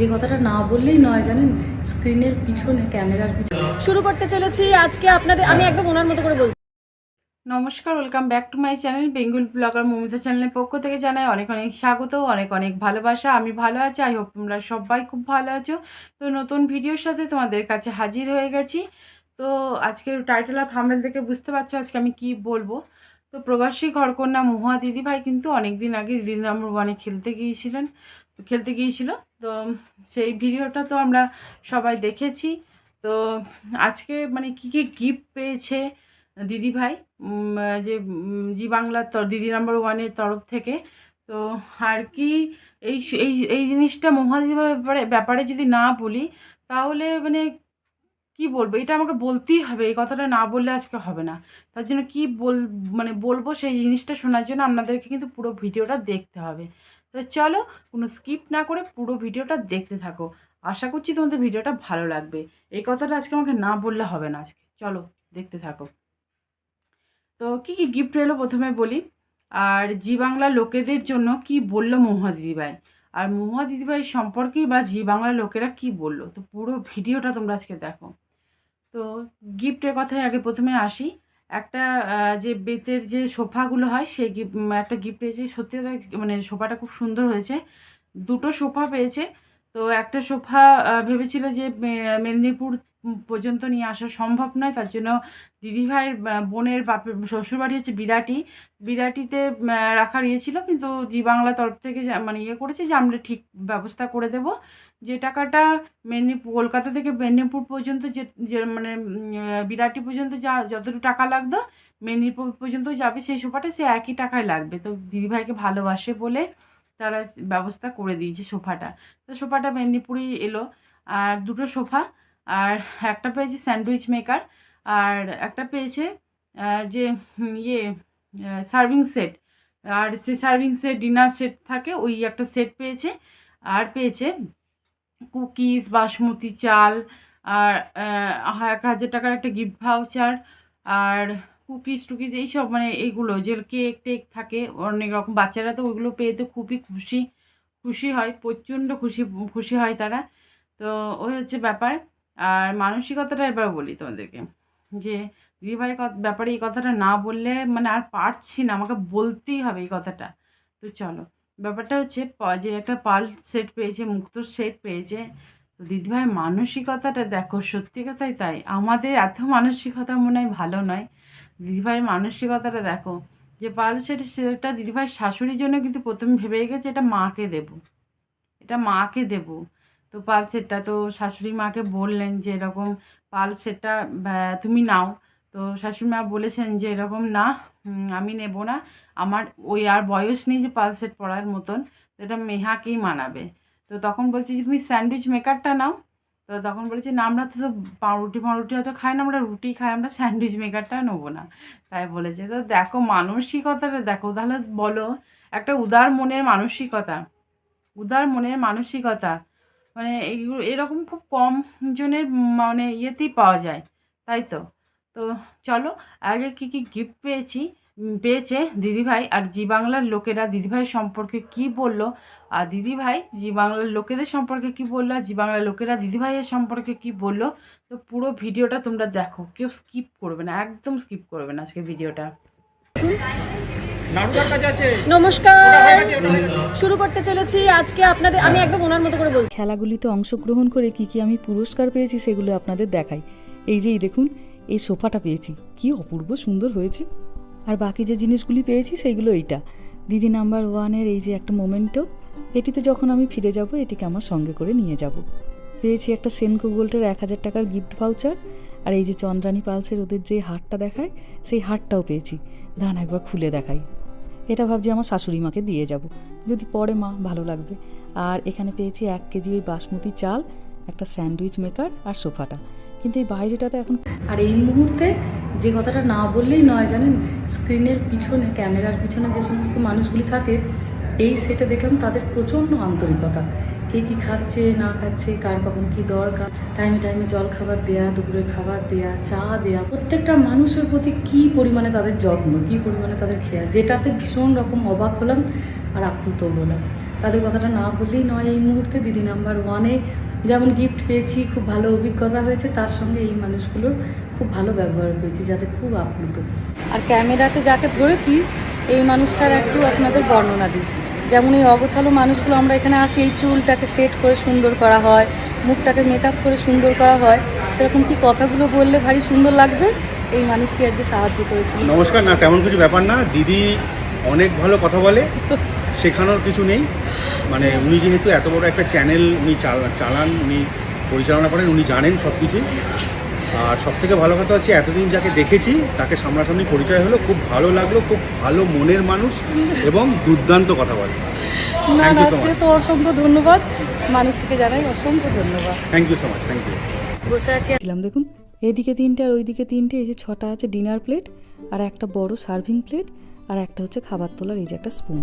যে কথাটা না বললেই নয়, জানেন? স্ক্রিনের পিছনে, ক্যামেরার পিছনে। শুরু করতে চলেছি আজকে আপনাদের, আমি একদম ওনার মতো করে বলছি নমস্কার, welcome back to my channel, Bengal vlogger Mamita চ্যানেলের পক্ষ থেকে জানাই অনেক অনেক স্বাগত, অনেক অনেক ভালোবাসা। আমি ভালো আছি, আই হোপ তোমরা সবাই খুব ভালো আছো। তো নতুন ভিডিওর সাথে তোমাদের কাছে হাজির হয়ে গেছি। তো আজকের টাইটেল আর থামনেল থেকে বুঝতে পারছ আজকে আমি কি বলব। তো প্রবাসী ঘরকন্যা মহুয়া দিদিভাই কিন্তু অনেক দিন আগে দিদি নম্বর ওয়ানে খেলতে গিয়েছিলেন। খেলতে গিয়েছিল। তো সেই ভিডিওটা তো আমরা সবাই দেখেছি। তো আজকে মানে কী কী গিফট পেয়েছে দিদিভাই উম, যে জি বাংলার দিদি নাম্বার ওয়ানের তরফ থেকে। তো আর কি এই এই এই জিনিসটা মহাদিদিভাই ব্যাপারে ব্যাপারে যদি না বলি তাহলে মানে কি বলব? এটা আমাকে বলতেই হবে এই কথাটা না বললে আজকে হবে না। তার জন্য কি বল মানে বলব সেই জিনিসটা শোনার জন্য আপনাদেরকে কিন্তু পুরো ভিডিওটা দেখতে হবে। তো চলো কোনো স্কিপ না করে পুরো ভিডিওটা দেখতে থাকো। আশা করছি তোমাদের ভিডিওটা ভালো লাগবে। এই কথাটা আজকে আমাকে না বললে হবে না আজকে। চলো দেখতে থাকো। তো কি কি গিফট এলো প্রথমে বলি? আর জি বাংলা লোকেদের জন্য কি বলল মহুয়া দিদিভাই? আর মহুয়া দিদিভাই সম্পর্কেই বা জি বাংলা লোকেরা কি বলল? তো পুরো ভিডিওটা তোমরা আজকে দেখো। তো গিফটের কথায় আগে প্রথমে আসি। একটা যে বেতের যে সোফাগুলো হয়, সেই একটা গিফট পেয়েছে। সত্যি মানে সোফাটা খুব সুন্দর হয়েছে। দুটো সোফা পেয়েছে। তো একটা সোফা ভেবেছিল যে মেদিনীপুর পর্যন্ত নিয়ে আসা সম্ভব নয়। তার জন্য দিদিভাইয়ের বোনের বাপের, শ্বশুরবাড়ি হচ্ছে বিরাটি। বিরাটিতে রাখার ইয়ে ছিল, কিন্তু জি বাংলা তরফ থেকে মানে ইয়ে করেছে যে আমরা ঠিক ব্যবস্থা করে দেব। যে টাকাটা মেদিনীপুর, কলকাতা থেকে মেদিনীপুর পর্যন্ত যে মানে বিরাটি পর্যন্ত যা, যতটুকু টাকা লাগতো, মেদিনীপুর পর্যন্ত যাবে সেই সোফাটা সে একই টাকায় লাগবে। তো দিদিভাইকে ভালোবাসে বলে তারা ব্যবস্থা করে দিয়েছে সোফাটা। তো সোফাটা মেদিনীপুরই এলো। আর দুটো সোফা আর একটা পেয়েছে স্যান্ডউইচ মেকার, আর একটা পেয়েছে যে ইয়ে সার্ভিং সেট। আর সে সার্ভিং সেট, ডিনার সেট থাকে, ওই একটা সেট পেয়েছে। আর পেয়েছে কুকিজ, বাসমতি, চাল, আর এক হাজার টাকার একটা গিফট ভাউচার, আর কুকিজ, টুকিজ এইসব মানে এইগুলো যে কেক টেক থাকে, অনেক রকম। বাচ্চারা তো ওইগুলো পেয়ে তো খুবই খুশি খুশি হয়, প্রচণ্ড খুশি খুশি হয় তারা। তো ওই হচ্ছে ব্যাপার। আর মানসিকতাটা এবার বলি তোমাদেরকে, যে দিদিভাইয়ের ব্যাপারে এই কথাটা না বললে মানে আর পারছি না, আমাকে বলতেই হবে এই কথাটা। তো চলো, ব্যাপারটা হচ্ছে যে একটা পাল সেট পেয়েছে মুক্তোর সেট পেয়েছে, তো দিদিভাইয়ের মানসিকতাটা দেখো, সত্যি কথাই তাই। আমাদের এত মানসিকতা মনে হয় ভালো নয়। দিদিভাইয়ের মানসিকতাটা দেখো, যে পাল সেট সেটা দিদিভাইয়ের শাশুড়ির জন্য কিন্তু প্রথমে ভেবে গেছে এটা মাকে দেবো। এটা মাকে দেব। তো পাল সেটটা, তো শাশুড়ি মাকে বললেন যে এরকম পাল সেটটা তুমি নাও। তো শাশুড়ি মা বলেছেন যে এরকম না আমি নেব না। আমার ওই আর বয়স নেই যে পাল সেট পরার মতন, তো এটা মেহাকেই মানাবে। তো তখন বলছি যে, তুমি স্যান্ডউইচ মেকারটা নাও। তো তখন বলেছি, না, আমরা তো তো পাউরুটি ফাউরুটি হয়তো খাই না, আমরা রুটি খাই, আমরা স্যান্ডউইচ মেকারটা নেব না। তাই বলেছে। তো দেখো মানসিকতাটা, দেখো তাহলে বলো, একটা উদার মনের মানসিকতা, উদার মনের মানসিকতা মানে এইগুলো এরকম খুব কম জনের মানে ইয়েতেই পাওয়া যায়, তাই তো? তো চলো, আগে কি কি গিফট পেয়েছি পেয়েছে দিদিভাই আর জি বাংলার লোকেরা, দিদিভাই সম্পর্কে কি বলল? আর দিদিভাই জি বাংলার লোকেদের সম্পর্কে কি বলল? আর জি বাংলার লোকেরা দিদিভাইয়ের সম্পর্কে কি বলল? তো পুরো ভিডিওটা তোমরা দেখো, কেউ স্কিপ করবে না, একদম স্কিপ করবে না আজকে ভিডিওটা। নমস্কার। শুরু করতে চলেছি আজকে আপনাদের আমি একদম ওনার মতো করে বলছি। খেলাগুলিতে অংশগ্রহণ করে কি কি আমি পুরস্কার পেয়েছি সেগুলো আপনাদের দেখাই। এই যে এই দেখুন এই সোফাটা পেয়েছি। কি অপূর্ব সুন্দর হয়েছে। আর বাকি যে জিনিসগুলি পেয়েছি সেইগুলো এইটা। দিদি নাম্বার ওয়ানের এই যে একটা মোমেন্টো এটিতে যখন আমি ফিরে যাব এটিকে আমার সঙ্গে করে নিয়ে যাব। পেয়েছি একটা সেনকো গোল্ডের এক হাজার টাকার গিফট ভাউচার। আর এই যে চন্দ্রানী পালসের ওদের যে হারটা দেখায় সেই হারটাও পেয়েছি। ধান একবার খুলে দেখাই। এটা ভাবছি আমার শাশুড়ি মাকে দিয়ে যাব। যদি পরে মা, ভালো লাগবে। আর এখানে পেয়েছি এক কেজি ওই বাসমতি চাল, একটা স্যান্ডউইচ মেকার আর সোফাটা। কিন্তু এই বাইরেটাতে এখন আর এই মুহূর্তে যে কথাটা না বললেই নয় জানেন, স্ক্রিনের পিছনে, ক্যামেরার পিছনে যে সমস্ত মানুষগুলি থাকে, এই সেটা দেখলাম তাদের প্রচণ্ড আন্তরিকতা। কে কি খাচ্ছে, না খাচ্ছে, কার কখন কি দরকার। টাইমে টাইমে জল খাবার দেয়া, দুপুরের খাবার দেয়া, চা দেয়া। প্রত্যেকটা মানুষের প্রতি কি পরিমাণে তাদের যত্ন, কি পরিমাণে তাদের খেয়াল? যেটাতে ভীষণ রকম অবাক হলাম আর আপ্লুত হলাম। তাদের কথাটা না বললেই নয় এই মুহূর্তে দিদি নাম্বার ওয়ানে যেমন গিফট পেয়েছি, খুব ভালো অভিজ্ঞতা হয়েছে, তার সঙ্গে এই মানুষগুলোর খুব ভালো ব্যবহার পেয়েছি, যাতে খুব আপ্লুত। আর ক্যামেরাতে যাকে ধরেছি, এই মানুষটার একটু আপনাদের বর্ণনা দিই। যেমন এই অগোছালো মানুষগুলো আমরা এখানে আসি, এই চুলটাকে সেট করে সুন্দর করা হয়, মুখটাকে মেকআপ করে সুন্দর করা হয়, সেরকম কি কথাগুলো বললে ভারী সুন্দর লাগবে? এই মানুষটি আজকে সাহায্য করেছিল নমস্কার, না, তেমন কিছু ব্যাপার না। দিদি অনেক ভালো কথা বলে, শেখানোর কিছু নেই। মানে উনি যেহেতু এত বড় একটা চ্যানেল উনি চালা- চালান, উনি পরিচালনা করেন, উনি জানেন সব কিছুই আর সব থেকে ভালো কথা হচ্ছে এতদিন যাকে দেখেছি তাকে সামনাসামনি পরিচয় হলো খুব ভালো লাগল খুব ভালো মনের মানুষ এবং দুর্দান্ত কথা বলে। না না সে তো অসংখ্য ধন্যবাদ। মানুষটিকে জানাই অসংখ্য ধন্যবাদ। Thank you so much thank you বসে আছি। দেখুন এইদিকে তিনটে আর ওইদিকে তিনটে এই যে ছটা আছে ডিনার প্লেট আর একটা বড় সার্ভিং প্লেট আর একটা হচ্ছে খাবার তোলার এই যে একটা স্পুন।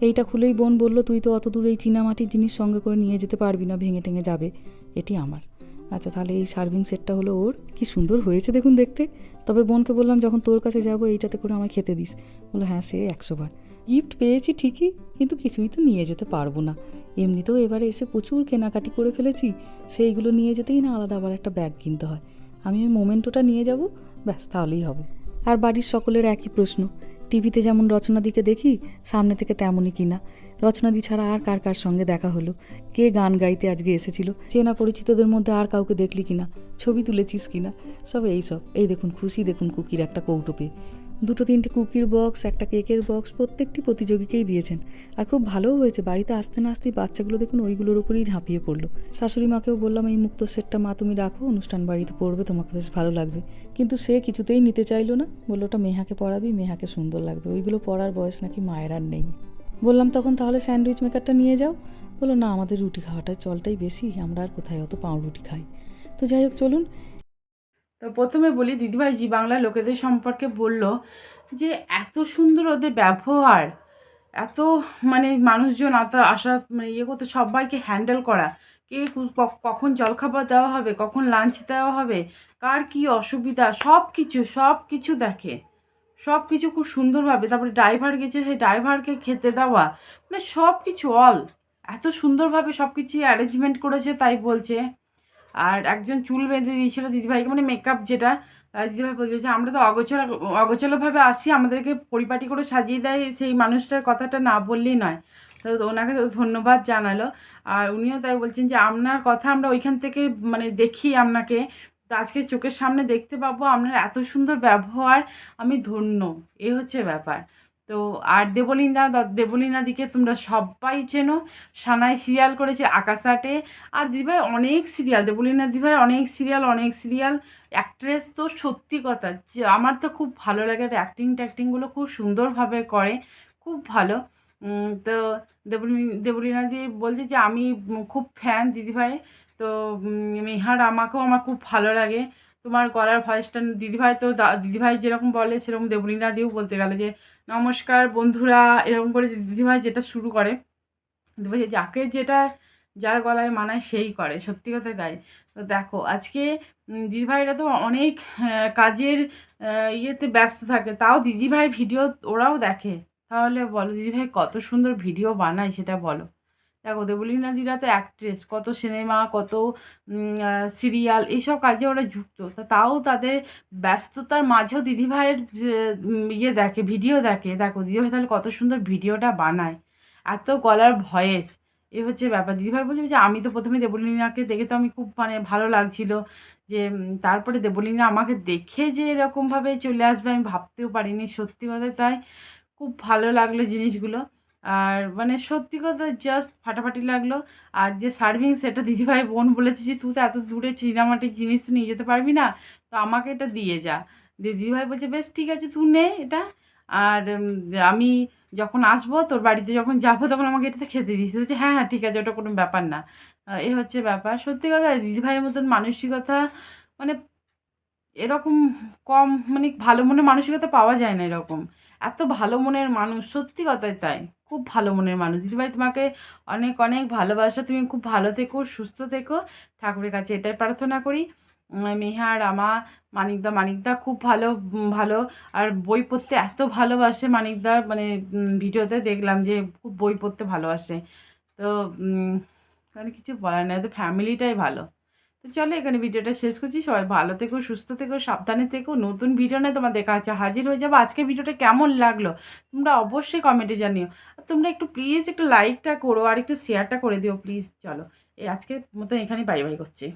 এইটা খুলেই বোন বলল তুই তো অত দূর এই চীনামাটির জিনিস সঙ্গে করে নিয়ে যেতে পারবি না ভেঙে টেঙে যাবে। এটি আমার। আচ্ছা তাহলে এই সার্ভিং সেটটা হলো ওর। কি সুন্দর হয়েছে দেখুন দেখতে। তবে বোনকে বললাম, যখন তোর কাছে যাব, এইটাতে করে আমায় খেতে দিস। বলল হ্যাঁ সে একশো বার। গিফট পেয়েছি ঠিকই, কিন্তু কিছুই তো নিয়ে যেতে পারব না। এমনিতেও এবারে এসে প্রচুর কেনাকাটি করে ফেলেছি। সেইগুলো নিয়ে যেতেই না আলাদা আবার একটা ব্যাগ কিনতে হয়। আমি ওই মোমেন্টোটা নিয়ে যাব, ব্যাস, তাহলেই হবে। আর বাড়ির সকলের একই প্রশ্ন। টিভিতে যেমন রচনাদিকে দেখি, সামনে থেকে তেমনই কিনা। রচনাদি ছাড়া আর কার কার সঙ্গে দেখা হলো? কে গান গাইতে আজকে এসেছিল? চেনা পরিচিতদের মধ্যে আর কাউকে দেখলি কিনা? ছবি তুলেছিস কিনা? সব এই সব। এই দেখুন, খুশি দেখুন কুকির একটা কৌটো পেয়ে। দুটো তিনটে কুকির বক্স, একটা কেকের বক্স, প্রত্যেকটি প্রতিযোগীকেই দিয়েছেন। আর খুব ভালোও হয়েছে, বাড়িতে আসতে না আসতেই বাচ্চাগুলো দেখুন ওইগুলোর উপরেই ঝাঁপিয়ে পড়ল। শাশুড়ি মাকেও বললাম, এই মুক্ত সেটটা মা তুমি রাখো, অনুষ্ঠান বাড়িতে পড়বে, তোমাকে বেশ ভালো লাগবে। কিন্তু সে কিছুতেই নিতে চাইলো না। বলল, ওটা মেহাকে পড়াবি, মেহাকে সুন্দর লাগবে। ওইগুলো পড়ার বয়স নাকি মায়ের আর নেই। বললাম, তখন তাহলে স্যান্ডউইচ মেকারটা নিয়ে যাও। বলল, না, আমাদের রুটি খাওয়াটার চলটাই বেশি, আমরা আর কোথায় অত পাউরুটি খাই। তো যাই হোক, চলুন। তো প্রথমে বলি দিদিভাই জি বাংলা লোকেদের সম্পর্কে বলল যে, এত সুন্দর ওদের ব্যবহার, এত মানে মানুষজন এত আসা মানে ইয়ে করতে, সবাইকে হ্যান্ডেল করা, কে কখন জলখাবার দেওয়া হবে, কখন লাঞ্চ দেওয়া হবে, কার কি অসুবিধা সব কিছু সব কিছু দেখে। সব কিছু খুব সুন্দরভাবে, তারপরে ড্রাইভার গেছে সেই ড্রাইভারকে খেতে দেওয়া মানে সব কিছু অল এত সুন্দরভাবে সব কিছু অ্যারেঞ্জমেন্ট করেছে তাই বলছে। আর একজন চুল বেঁধে দিয়েছিল দিদিভাইকে মানে মেকআপ যেটা দিদিভাই বলছে যে, আমরা তো অগোচর অগোচরভাবে আসি আমাদেরকে পরিপাটি করে সাজিয়ে দেয় সেই মানুষটার কথাটা না বললেই নয়। তো ওনাকে তো ধন্যবাদ জানালো। আর উনিও তাই বলছেন যে, আপনার কথা আমরা ওইখান থেকে মানে দেখি আপনাকে। তো আজকে চোখের সামনে দেখতে পাবো আপনার এত সুন্দর ব্যবহার, আমি ধন্য। এ হচ্ছে ব্যাপার। তো আর দেবলীনা দ- দেবলীনা দিকে তোমরা সবাই চেনো। সানাই সিরিয়াল করেছে আকাশাটে আর দিদিভাই অনেক সিরিয়াল দেবলীনা দিদিভাই অনেক সিরিয়াল অনেক সিরিয়াল অ্যাক্ট্রেস তো সত্যি কথা আমার তো খুব ভালো লাগে অ্যাক্টিং ট্যাক্টিংগুলো খুব সুন্দরভাবে করে, খুব ভালো। তো দেবলী দেবলীনা দি বলছে যে আমি খুব ফ্যান দিদিভাই। তো মেহার আমাকেও আমার খুব ভালো লাগে। তোমার গলার ভয়েসটা দিদিভাই তো দিদিভাই যেরকম বলে, সেরকম দেবলীনা দিও বলতে গেলে যে, নমস্কার বন্ধুরা, এরকম করে দিদিভাই যেটা শুরু করে, দিদিভাই যাকে যেটা যার গলায় মানায় সেই করে। সত্যি কথা তাই। তো দেখো, আজকে দিদিভাইরা তো অনেক কাজের ইয়েতে ব্যস্ত থাকে। তাও দিদিভাই ভিডিও ওরাও দেখে। তাহলে বলো, দিদিভাই কত সুন্দর ভিডিও বানায় সেটা বলো। দেখো দেবলীনা দিরা তো অ্যাক্ট্রেস কত সিনেমা কত সিরিয়াল এইসব কাজে ওরা যুক্ত। তাও তাদের ব্যস্ততার মাঝেও দিদিভাইয়ের ইয়ে দেখে ভিডিও দেখে। দেখো, দিদিভাই তাহলে কত সুন্দর ভিডিওটা বানায়। এত গলার ভয়েস। এ হচ্ছে ব্যাপার। দিদিভাই বলছে যে, আমি তো প্রথমে দেবলীনাকে দেখে তো আমি খুব মানে ভালো লাগছিল যে তারপরে দেবলীনা আমাকে দেখে যে এরকমভাবে চলে আসবে, আমি ভাবতেও পারিনি। সত্যি কথা তাই, খুব ভালো লাগল জিনিসগুলো। আর মানে সত্যি কথা জাস্ট ফাটাফাটি লাগল। আর যে সার্ভিং সেটা দিদিভাই বোন বলেছে যে, তুই তো এত দূরে চিনামাটির জিনিস নিয়ে যেতে পারবি না, তো আমাকে এটা দিয়ে যা। দিদিভাই বলছে, বেশ ঠিক আছে, তুই নে এটা। আর আমি যখন আসব, তোর বাড়িতে যখন যাব, তখন আমাকে এটাতে খেতে দিস। বলছে হ্যাঁ হ্যাঁ ঠিক আছে, ওটা কোনো ব্যাপার না। এ হচ্ছে ব্যাপার। সত্যি কথা, দিদিভাইয়ের মতন মানসিকতা মানে এরকম কম মানে ভালো মনে মানসিকতা পাওয়া যায় না এরকম। এত ভালো মনের মানুষ, সত্যি কথাই তাই। খুব ভালো মনের মানুষ। দিদিভাই তোমাকে অনেক অনেক ভালোবাসা। তুমি খুব ভালো থেকো, সুস্থ থেকো। ঠাকুরের কাছে এটাই প্রার্থনা করি। মেহা রামা মানিকদা মানিকদা খুব ভালো ভালো। আর বই পড়তে এত ভালোবাসে মানিকদা মানে ভিডিওতে দেখলাম যে খুব বই পড়তে ভালোবাসে। তো মানে কিছু বলার নেই। তো ফ্যামিলিটাই ভালো। তো চলো এখানে ভিডিওটা শেষ করছি। সবাই ভালো থেকো, সুস্থ থেকো, সাবধানে থেকো। নতুন ভিডিও নিয়ে তোমার দেখা আছে হাজির হয়ে যাব। আজকে ভিডিওটা কেমন লাগল তোমরা অবশ্যই কমেন্টে জানিও। আর তোমরা একটু প্লিজ একটু লাইকটা করো আর একটু শেয়ারটা করে দিও প্লিজ চলো, এই আজকের মতো এখানে বাই বাই করছি।